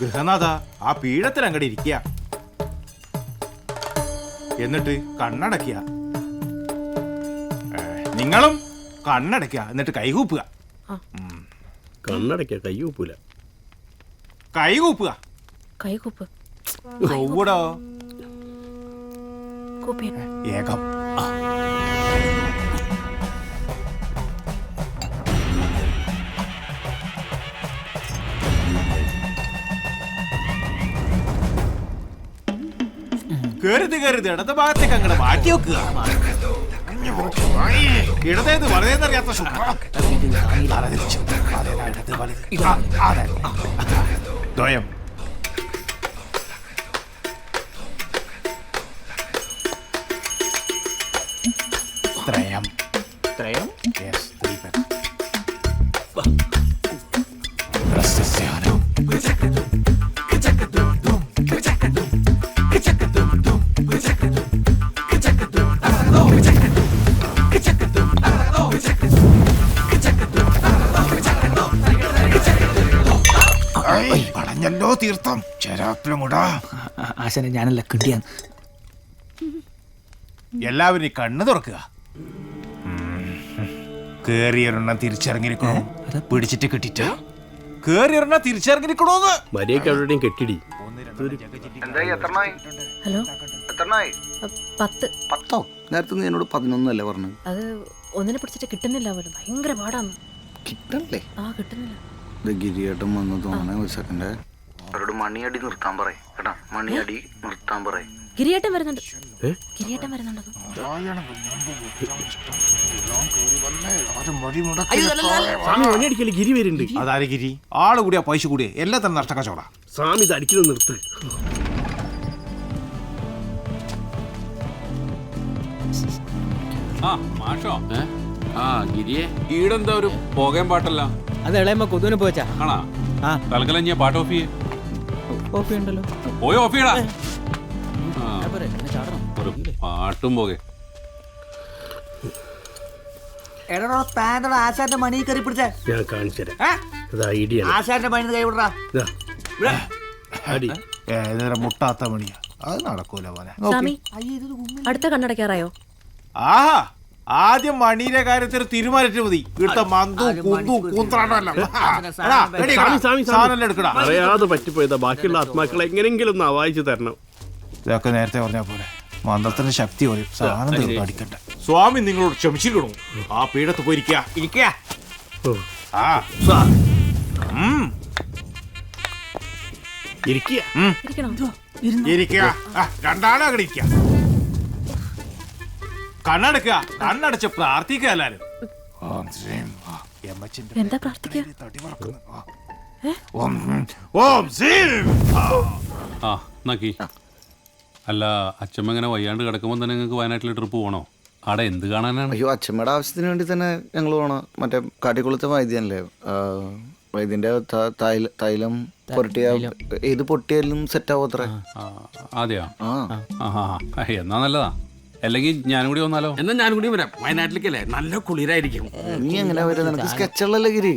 ഗൃഹനാഥ ആ പീഠത്തിൽ അങ്ങോട്ട് ഇരിക്കുക എന്നിട്ട് കണ്ണടക്കുക നിങ്ങളും കണ്ണടക്കുക എന്നിട്ട് കൈകൂപ്പുക. കണ്ണടയ്ക്ക കൈകൂപ്പൂല. കൈകൂപ്പുക. കൈകൂപ്പ്. ഏകം. കരുത് കരുത് ഇടത് ഭാഗത്തേക്ക് അങ്ങോട്ട് മാറ്റി വെക്കുക. ഇടതേത്. ദ്വയം ത്രയം. ത്രയം? തീർത്ഥം. ചെരാപ്പിലങ്ങൂടാ ആശാനെ ഞാനല്ല കിട്ടിയാന്ന് എല്ലാവരും ഈ കണ്ണു തുറക്കുക. കേറിയൊരെണ്ണം തിരിച്ചിറങ്ങിയിരിക്കണോ പിടിച്ചിട്ട് കിട്ടിട്ട് കേറിയൊരെണ്ണം തിരിച്ചിറങ്ങിയിരിക്കണോന്ന് മര്യാദയ്ക്ക് എവിടെയും കെട്ടിടി. ഹലോ? പത്ത്. പത്തോ? നേരത്തെ എന്നോട് പതിനൊന്നല്ലേ പറഞ്ഞു അത് ഒന്നിനെ പിടിച്ചിട്ട് കിട്ടുന്നില്ല പോലും ഭയങ്കര പാടാന്ന്. കിട്ടണല്ലേ? ആ കിട്ടുന്നില്ല. ഗിരിയേട്ടൻ വന്ന് തോന്നണേ ഒരു സെക്കൻഡ് അവരോട് മണിയടി നിർത്താൻ പറയേ. കേട്ടാ? മണിയടി നിർത്താൻ പറയേ. ഗിരിയേട്ടൻ വരുന്നുണ്ട്? ഗിരിയേട്ടൻ വരുന്നുണ്ട്. മണിയടിക്കൽ ഗിരി വരുന്നുണ്ട്. അതാര് ഗിരി? ആൾ കൂടിയാ പൈസ കൂടിയ. എല്ലാം തന്നെ നഷ്ടക്കച്ചവട സ്വാമി ഇത് അടിക്കുന്നത് നിർത്ത്. ആ മാഷോ. ആ ഗിരിയെ ഈടെന്താ ഒരു പോകാൻ പാട്ടല്ല? അത് ഇളയമ്മ കൊതുവിനെ പോച്ചാ ആണോ? ആ. തൽക്കാലം ഞാൻ പാട്ട് ഓഫ് ചെയ്യേ. കോപ്പി ഉണ്ടല്ലോ. പോയി ഒരു പാട്ടും പോകെ. എടോ താങ്കളുടെ ആശാന്റെ മണി കയറി പിടിച്ചേ. ഞാൻ കാണിച്ചു തരാം ആശാന്റെ മണി കൈ വിടറാ. മുട്ടാത്ത മണിയാ. അത് നടക്കൂല പോലെ അടുത്ത കണ്ണടയ്ക്കാറായോ? ആഹാ. ആദ്യം മണിയുടെ കാര്യത്തിൽ തീരുമാനിച്ചു മതി. ഇവിടുത്തെ മന്തും കുന്തും സാധനം എടുക്കടാ. അറിയാതെ പറ്റിപ്പോയതാ. ബാക്കിയുള്ള ആത്മാക്കളെ എങ്ങനെയെങ്കിലും ഒന്ന് അവായിച്ചു തരണം. ഇതൊക്കെ നേരത്തെ പറഞ്ഞ പോലെ മന്ത്രത്തിന്റെ ശക്തി സാധനം അടിക്കണ്ട സ്വാമി നിങ്ങളോട് ക്ഷമിച്ചിരിക്കണു. ആ പീഠത്ത് പോയിരിക്കുക ഇരിക്കുക ആ. ഇരിക്കുക രണ്ടാളും അങ്ങനെ ഇരിക്കുക കണ്ണടക്കുക. കണ്ണടച്ച് പ്രാർത്ഥിക്കുക എല്ലാരും. എന്താ പ്രാർത്ഥിക്കുക. ആ. നക്കി. അല്ല അച്ഛമ്മ ഇങ്ങനെ വയ്യാണ്ട് കിടക്കുമ്പോൾ തന്നെ നിങ്ങൾക്ക് വയനാട്ടിൽ ട്രിപ്പ് പോകണോ അവിടെ എന്ത് കാണാനാണ്? അയ്യോ അച്ഛമ്മയുടെ ആവശ്യത്തിന് വേണ്ടി തന്നെ ഞങ്ങൾ പോകണം മറ്റേ കാട്ടിക്കുളത്തെ വൈദ്യനല്ലേ? വൈദ്യന്റെ തൈല- പൊരട്ടിയ ഏത് പൊട്ടിയാലും സെറ്റ് ആവും അത്ര. ആ, അതെയോ എന്നാ നല്ലതാ. അല്ലെങ്കിൽ ഞാനും കൂടി വന്നാലോ? എന്നാ ഞാനും കൂടി വരാം. വയനാട്ടിലേക്കല്ലേ? നല്ല കുളിരായിരിക്കും. നീ എങ്ങനെ വരാ? നിനക്ക് സ്കെച്ചുള്ളല്ലേ ഗിരി?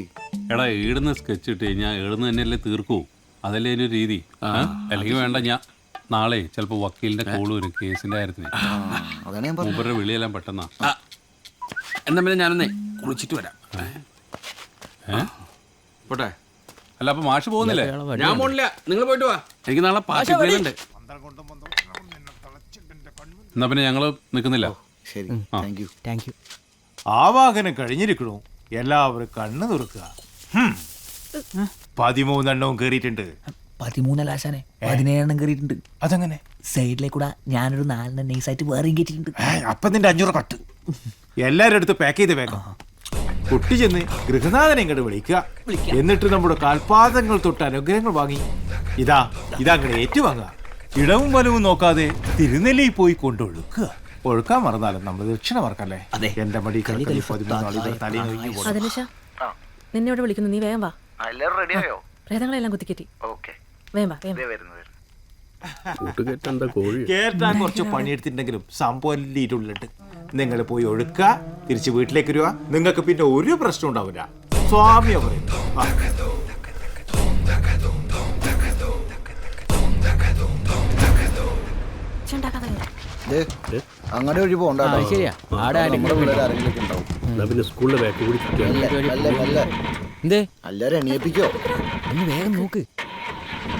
എടാ ഈടുന്ന സ്കെച്ച് ഇട്ട് കഴിഞ്ഞാൽ ഏടുന്ന് തന്നെയല്ലേ തീർക്കൂ. അതല്ലേ ഒരു രീതി? അല്ലെങ്കിൽ വേണ്ട ഞാൻ നാളെ ചിലപ്പോൾ വക്കീലിന്റെ കോൾ വരും കേസിന്റെ കാര്യത്തിന്. ആ, അതാണ് ഞാൻ പറഞ്ഞത്. മൂപ്പരുടെ വിളിയെല്ലാം പെട്ടെന്നാ. എന്നാ പിന്നെ ഞാനൊന്നേ കുളിച്ചിട്ട് വരാം. ഏ? പോട്ടെ. അല്ല അപ്പൊ മാഷ് പോകുന്നില്ലേ? ഞാൻ പോണില്ല. നിങ്ങൾ പോയിട്ട് വാ. എനിക്ക് നാളെ പാർട്ടി പ്ലേ ഉണ്ട്. എന്നാ പിന്നെ ഞങ്ങൾ നിൽക്കുന്നില്ല. ശരി. താങ്ക് യു താങ്ക് യു ആവാഹനം കഴിഞ്ഞിരിക്കണു എല്ലാവരും കണ്ണു തുറക്കുക. പതിമൂന്നെണ്ണവും കേറിയിട്ടുണ്ട്. പതിമൂന്നല്ല ആശാനെ. പതിനേഴെണ്ണം കയറിയിട്ടുണ്ട് അതെങ്ങനെ? സൈഡിലേക്കൂടെ ഞാനൊരു നാലെണ്ണം നൈസായിട്ട് വേറെയും കയറ്റിയിട്ടുണ്ട് അപ്പൊ നിന്റെ അഞ്ഞൂറ് കട്ട് എല്ലാരും അടുത്ത് പാക്ക് ചെയ്ത് വേഗം. കുട്ടി ചെന്ന് ഗൃഹനാഥനെ ഇങ്ങോട്ട് വിളിക്കുക. എന്നിട്ട് നമ്മുടെ കാൽപാദങ്ങൾ തൊട്ട് അനുഗ്രഹങ്ങൾ വാങ്ങി. ഇതാ ഇതാ അങ്ങോട്ട് ഏറ്റുവാങ്ങുക. ഇടവും വലവും നോക്കാതെ തിരുനെല്ലി പോയി കൊണ്ടൊഴുക്കുക. ഒഴുക്കാൻ മറന്നാലും നമ്മൾ ദക്ഷിണ മറക്കല്ലേ? അതെ. എന്റെ മടി നിന്നെ ഇവിടെ വിളിക്കുന്നു. നീ വേഗം വാ. കുത്തിക്കറ്റി പ്രേതങ്ങളെല്ലാം ഓക്കെ. വേഗം വാ കേട്ടാൻ കുറച്ച് പണിയെടുത്തിട്ടുണ്ടെങ്കിലും സംഭവം ഇരുള്ളിട്ട് നിങ്ങൾ പോയി ഒഴുക്കുക തിരിച്ച് വീട്ടിലേക്ക് വരിക നിങ്ങൾക്ക് പിന്നെ ഒരു പ്രശ്നം ഉണ്ടാവില്ല. സ്വാമിയോ പറയും അങ്ങനെ വഴി പോകണ്ട ആ, ശരിയാ. ആടെ ആരെങ്കിലും എന്നാ പിന്നെ സ്കൂളിലെ ബാക്ക് കൂടി. എന്തേ? എല്ലാരും എണീപ്പിക്കോ. ഒന്ന് വേഗം നോക്ക്.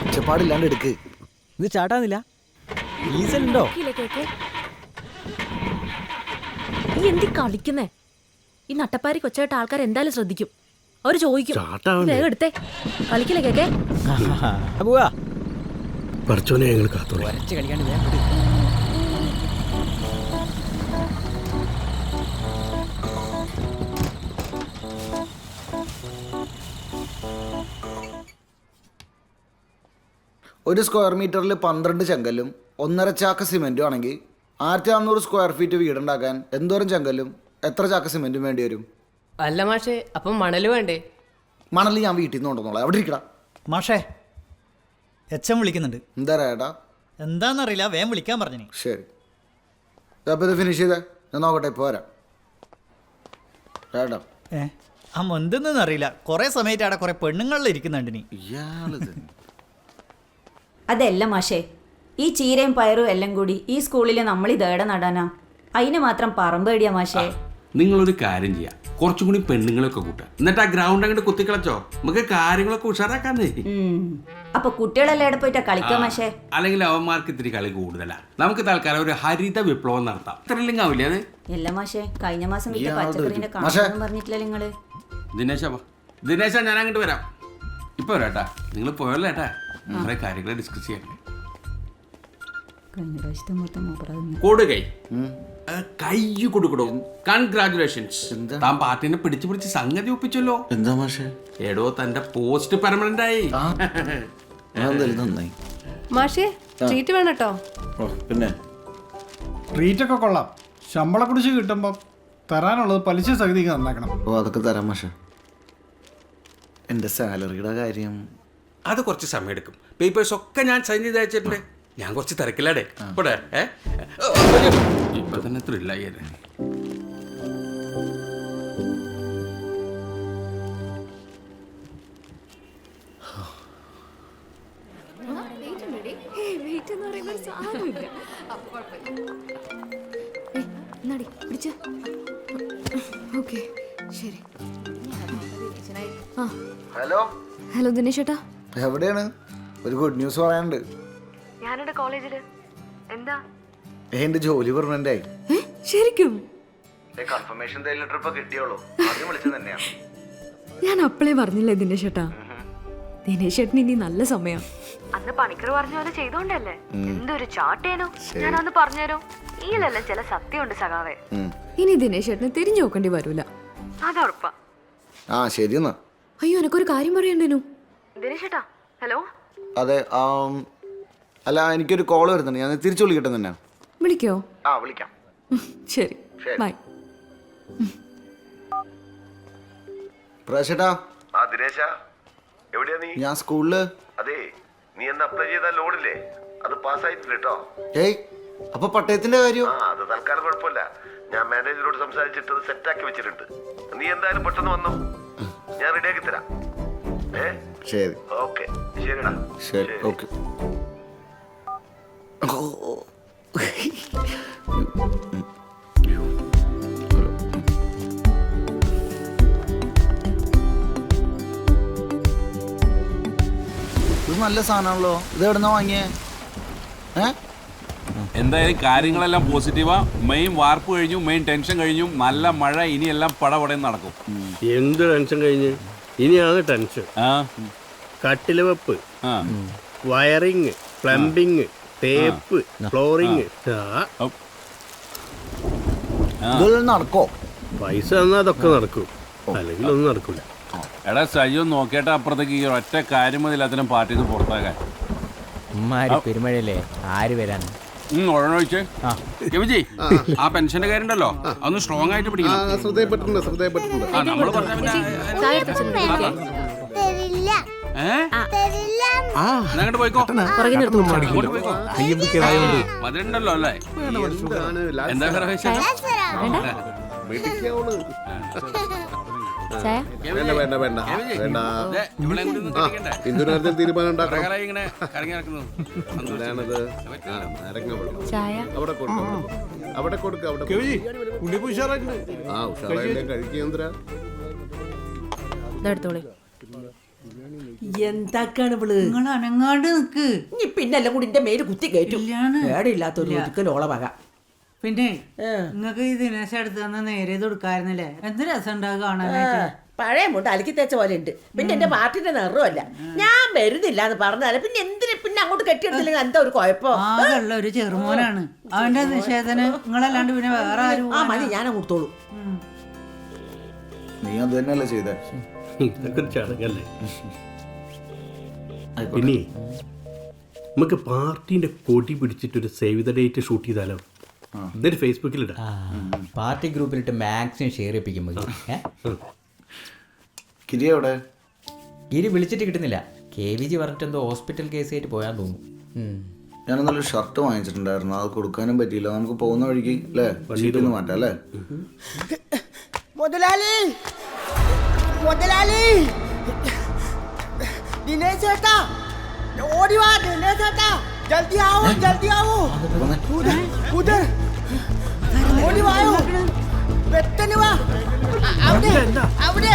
ഒച്ചപ്പാടില്ലാണ്ട് എടുക്ക്. ഇത് ചാട്ടാന്നില്ല? ഡീസൽ ഉണ്ടോ? ഇല്ലേ കേക്ക്? നീ എന്തി കളിക്കുന്നേ? ഈ നട്ടപ്പാരി കൊച്ചായിട്ട് ആൾക്കാർ എന്തായാലും ശ്രദ്ധിക്കും. അവർ ചോദിക്കും. ചാട്ടാവണ്ടേ? വേഗം എടുത്തേ. കളിക്കില്ലേ കേക്കേ? പോവാ. പഠിച്ചോനെ ഞങ്ങൾ കാത്തോളെ. കളിക്കാണ്ട് വേഗം വിട്. ഒരു സ്ക്വയർ മീറ്ററിൽ പന്ത്രണ്ട് ചെങ്കല്ലും ഒന്നര ചാക്ക സിമെന്റും ആണെങ്കിൽ ആയിരത്തി അറുന്നൂറ് സ്ക്വയർ ഫീറ്റ് വീടുണ്ടാക്കാൻ എന്തോരം ചെങ്കല്ലും എത്ര ചാക്ക് സിമെന്റും വേണ്ടി വരും? അല്ല മാഷേ അപ്പം മണൽ വേണ്ടേ? മണൽ ഞാൻ വീട്ടിൽ നിന്ന് കൊണ്ടുവന്നോളാം. അവിടെ ഇരിക്കടാ? മാഷേ എച്ച് എം വിളിക്കുന്നുണ്ട്. എന്താ ഏട്ടാ? എന്താന്നറിയില്ല വേഗം വിളിക്കാൻ പറഞ്ഞു ശരി. അപ്പോൾ ഇത് ഫിനിഷ് ചെയ്തേ. ഞാൻ നോക്കട്ടെ ഇപ്പോൾ വരാം. ഏട്ടാ. ഏ ആ എന്തെന്നറിയില്ല കുറേ സമയത്ത് അവിടെ കുറെ പെണ്ണുങ്ങളിൽ ഇരിക്കുന്നുണ്ട് നീ അതല്ല മാഷേ. ഈ ചീരയും പയറും എല്ലാം കൂടി ഈ സ്കൂളിൽ നമ്മൾ ഇതേടെ നടാനാ. അതിന് മാത്രം പറമ്പ് പേടിയാ മാഷേ. നിങ്ങളൊരു കാര്യം ചെയ്യാം. കുറച്ചും കൂടി പെണ്ണുങ്ങളൊക്കെ കൂട്ടുക എന്നിട്ട് ആ ഗ്രൗണ്ട് അങ്ങോട്ട് കുത്തിക്കളച്ചോ. നമുക്ക് കാര്യങ്ങളൊക്കെ ഉഷാറാക്കാന്നേ. അപ്പൊ കുട്ടികളെല്ലാം ഇവിടെ പോയിട്ടാ കളിക്കുക മാഷേ? അല്ലെങ്കിൽ അവന്മാർക്ക് ഇത്തിരി കളി കൂടുതലാ. നമുക്ക് തൽക്കാലം ഒരു ഹരിത വിപ്ലവം നടത്താം. ഇത്രയില്ലെങ്കിൽ ആവില്ലേ അത്? എല്ല മാഷേ. കഴിഞ്ഞ മാസം വിറ്റ പച്ചക്കറിന്റെ. കാണാൻ പറഞ്ഞിട്ടില്ല നിങ്ങൾ. ദിനേശ വാ. ദിനേശ ഞാൻ അങ്ങോട്ട് വരാം. ഇപ്പൊ വരാട്ടാ. നിങ്ങൾ പോയല്ലോ ഏട്ടാ. കുറെ കാര്യങ്ങൾ ഡിസ്കസ് ചെയ്യട്ടെ കഴിഞ്ഞ പ്രാവശ്യത്തെ മൊത്തം മൂപ്പറ കൊടുകൈ കൈ. കൊടുക്കടോ. കൺഗ്രാചുലേഷൻസ് താൻ പാർട്ടിനെ പിടിച്ചു പിടിച്ച് സംഗതി ഒപ്പിച്ചല്ലോ. എന്താ മാഷേ? എടോ തന്റെ പോസ്റ്റ് പെർമനന്റ് ആയി. നന്നായി. മാഷേ ട്രീറ്റ് വേണം കേട്ടോ ഓ പിന്നെ? ട്രീറ്റൊക്കെ കൊള്ളാം. ശമ്പള കുടിച്ച് കിട്ടുമ്പോൾ തരാനുള്ളത് പലിശ സഹിതിക്ക് നന്നാക്കണം. ഓ അതൊക്കെ തരാം മാഷേ. എന്റെ സാലറിയുടെ കാര്യം അത് കുറച്ച് സമയം എടുക്കും പേപ്പേഴ്സ് ഒക്കെ ഞാൻ സൈൻ ചെയ്ത് അയച്ചിട്ടുണ്ട്. ഞാൻ കുറച്ച് തിരക്കില്ലാടേ ഇവിടെ ഏ. ഇപ്പൊ തന്നെ ത്രില്ലായി. ഹലോ? ഹലോ ദിനേശ് ചേട്ടാ എവിടെയാണ്? ഒരു ഗുഡ് ന്യൂസ് പറയാനുണ്ട്. ഞാനുണ്ട് കോളേജിൽ എന്താ? എന്റെ ജോലി പെർമനന്റ് ആയി. ശരിക്കും? കൺഫർമേഷൻ ലെറ്റർ ഇപ്പൊ കിട്ടിയോളൂ. ആദ്യം വിളിച്ചത് തന്നെയാണ്. ഞാൻ അപ്പളേ പറഞ്ഞില്ലേ ദിനേശ് ചേട്ടാ ദിനേശ് ചേട്ടന് ഇനി നല്ല സമയം. അന്ന് പണിക്കർ പറഞ്ഞ പോലെ ചെയ്തോണ്ടല്ലേ? എന്തൊരു ചാട്ടേനോ? ഞാൻ അന്ന് പറഞ്ഞുതരോ ഇല്ലല്ല ചില സത്യമുണ്ട് സഖാവേ. ഇനി ദിനേശ് ചേട്ടന് തിരിഞ്ഞു നോക്കേണ്ടി വരൂല. അതുറപ്പാ ആ ശരി എന്നാ. അയ്യോ എനക്കൊരു കാര്യം പറയണ്ടേനു ദിനേശ് ചേട്ടാ ഹലോ? അതെ ആം, അല്ല എനിക്കൊരു കോൾ വരുന്നുണ്ട്. ഞാൻ തിരിച്ചു വിളിക്കട്ടെ തന്നെ വിളിക്കോ? ആ വിളിക്കാം. ശരി. ബൈ. പ്രേഷേട്ടാ ആ ദിനേശ എവിടെയാ നീ? ഞാൻ സ്കൂളിൽ. അതെ നീ എന്ന് അപ്ലൈ ചെയ്ത ലോണില്ലേ? അത് പാസ്സായിട്ടില്ല കേട്ടോ. ഏയ് അപ്പൊ പട്ടയത്തിന്റെ കാര്യം? ആ അത് തൽക്കാലം കുഴപ്പമില്ല. ഞാൻ മാനേജറോട് സംസാരിച്ചിട്ട് അത് സെറ്റാക്കി വെച്ചിട്ടുണ്ട്. നീ എന്തായാലും പെട്ടെന്ന് വന്നോ. ശരി ഓക്കെ ശരി ഓക്കെ. ഇത് നല്ല സാധനമാണല്ലോ. ഇത് എവിടുന്നാ വാങ്ങിയേ? ഏ? എന്തായാലും കാര്യങ്ങളെല്ലാം പോസിറ്റീവാ. മെയിൻ വാർപ്പ് കഴിഞ്ഞു മെയിൻ ടെൻഷൻ കഴിഞ്ഞു. നല്ല മഴ ഇനിയെല്ലാം പടപടയും നടക്കും. എന്ത് ടെൻഷൻ കഴിഞ്ഞ്? ഇനിയാണ് ടെൻഷൻ. ആ. കട്ടിൽ വെപ്പ് ആ. വയറിങ് പ്ലംബിങ് തേപ്പ് ഫ്ലോറിങ്. ഇതെല്ലാം നടക്കോ പൈസ തന്നാ അതൊക്കെ നടക്കും. അല്ലെങ്കിൽ ഒന്നും നടക്കില്ല എടാ സയ്യോ നോക്കിയിട്ട് അപ്പുറത്തേക്ക് ഈ ഒറ്റ കാര്യം മതി എല്ലാത്തിനും പാർട്ടി നിന്ന് പുറത്താക്കാൻ. ഉമ്മാരി പെരുമഴയല്ലേ? ആര് വരാൻ? ഉം, ഒരെണ്ണമൊഴിച്ചേ രവിജി ആ. പെൻഷന്റെ കാര്യം ഉണ്ടല്ലോ അതൊന്ന് സ്ട്രോങ് ആയിട്ട് പിടിക്കണം. അങ്ങോട്ട് പോയിക്കോ. മധുരണ്ടല്ലോ അല്ലേ? എന്താ വേണ്ട. വേണ്ട വേണ്ട വേണ്ട. കാര്യത്തിൽ തീരുമാനം ഉണ്ടാക്കണം എന്താണത് നാരങ്ങ വെള്ളം. അവിടെ കൊടുക്ക അവിടെ കൊടുക്ക. അവിടെ. ആ ഇതെടുത്തോളി. എന്താക്കാണ് ഇവൾ? നിങ്ങൾ അനങ്ങാണ്ട് നിക്ക്. ഇനി പിന്നല്ല കൂടി എന്റെ മേൽ കുത്തി കയറ്റും. പേടില്ലാത്തൊരു ഒതുക്കലോള വക. പിന്നെ നിങ്ങക്ക് ഈ ദിനേശ എടുത്ത് തന്ന നേരെ കൊടുക്കായിരുന്നില്ലേ? എന്ത് രസം ഉണ്ടാകും കാണാനായിട്ട് പഴയ മുണ്ട് അലക്കി തേച്ച പോലെ ഉണ്ട്. പിന്നെ എന്റെ പാർട്ടിന്റെ നിറമല്ല ഞാൻ വരുന്നില്ല എന്ന് പറഞ്ഞാൽ പിന്നെ എന്തിനു പിന്നെ അങ്ങോട്ട് കെട്ടിയെടുത്തില്ലെങ്കിൽ എന്താ ഒരു കുഴപ്പം? ആകെയുള്ള ഒരു ചെറുമോനാണ്. അവന്റെ നിഷേധന് നിങ്ങളല്ലാണ്ട് പിന്നെ വേറെ ആരും ആ മതി ഞാൻ കൊടുത്തോളൂ. നീ അത് തന്നെയല്ലേ ചെയ്തേ? ഇതൊക്കെ ഒരു ചടങ്ങല്ലേ? പിന്നെ നമുക്ക് പാർട്ടിന്റെ കൊടി പിടിച്ചിട്ടൊരു സേവ് ദ ഡേറ്റ് ഷൂട്ട് ചെയ്താലോ? എന്നിട്ട് ഫേസ്ബുക്കിൽ ഇടാം പാർട്ടി ഗ്രൂപ്പിലിട്ട് മാക്സിമം ഷെയർ ചെയ്യിപ്പിക്കും കിരി അവിടെ ഗിരി വിളിച്ചിട്ട് കിട്ടുന്നില്ല. കെ വി ജി പറഞ്ഞിട്ട് എന്തോ ഹോസ്പിറ്റൽ കേസ് ആയിട്ട് പോയാൻ തോന്നുന്നു. ഞാൻ നല്ലൊരു ഷർട്ട് വാങ്ങിച്ചിട്ടുണ്ടായിരുന്നു. അത് കൊടുക്കാനും പറ്റിയില്ല. നമുക്ക് പോകുന്ന വഴിക്ക് അല്ലേ? ഷീറ്റ് മാറ്റാം അല്ലേ? മുതലാളി! മുതലാളി. ദിനേശ് ചേട്ടാ ഓടി വാ ദിനേശ് ചേട്ടാ. ജൽദി ആവോ ജൽദി ആവോ. ഉധർ ഉധർ ഓടി വായോ പെട്ടെന്ന് വാ. അവിടെ അവിടെ.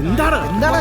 എന്താണ് എന്താണ്?